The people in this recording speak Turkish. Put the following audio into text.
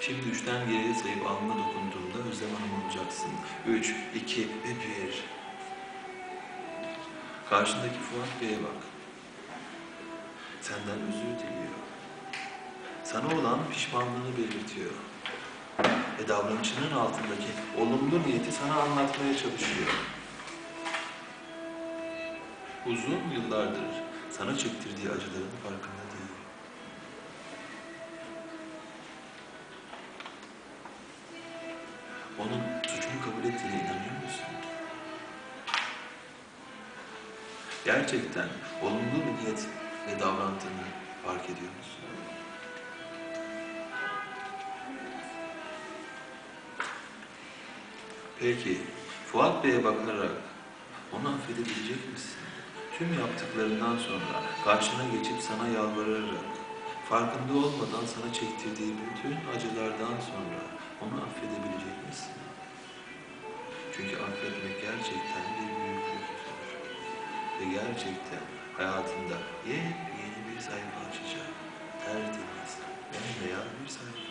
Şimdi üçten geriye sayıp alnına dokunduğumda Özlem Hanım olacaksın. Üç, iki ve bir. Karşındaki Fuat Bey'e bak. Senden özür diliyor. Sana olan pişmanlığını belirtiyor. Ve davranışının altındaki olumlu niyeti sana anlatmaya çalışıyor. Uzun yıllardır sana çektirdiği acıların farkında değil. Onun suçunu kabul ettiğine inanıyor musun? Gerçekten olumlu bir niyetle davrandığını fark ediyor musun? Peki, Fuat Bey'e bakarak onu affedebilecek misin? Tüm yaptıklarından sonra karşına geçip sana yalvararak, farkında olmadan sana çektirdiği bütün acılardan sonra onu affedebilecek misin? Çünkü affetmek gerçekten bir büyüklüktür. Ve gerçekten hayatında yeni bir sayfa açacak. Tertemiz, bembeyaz bir sayfa.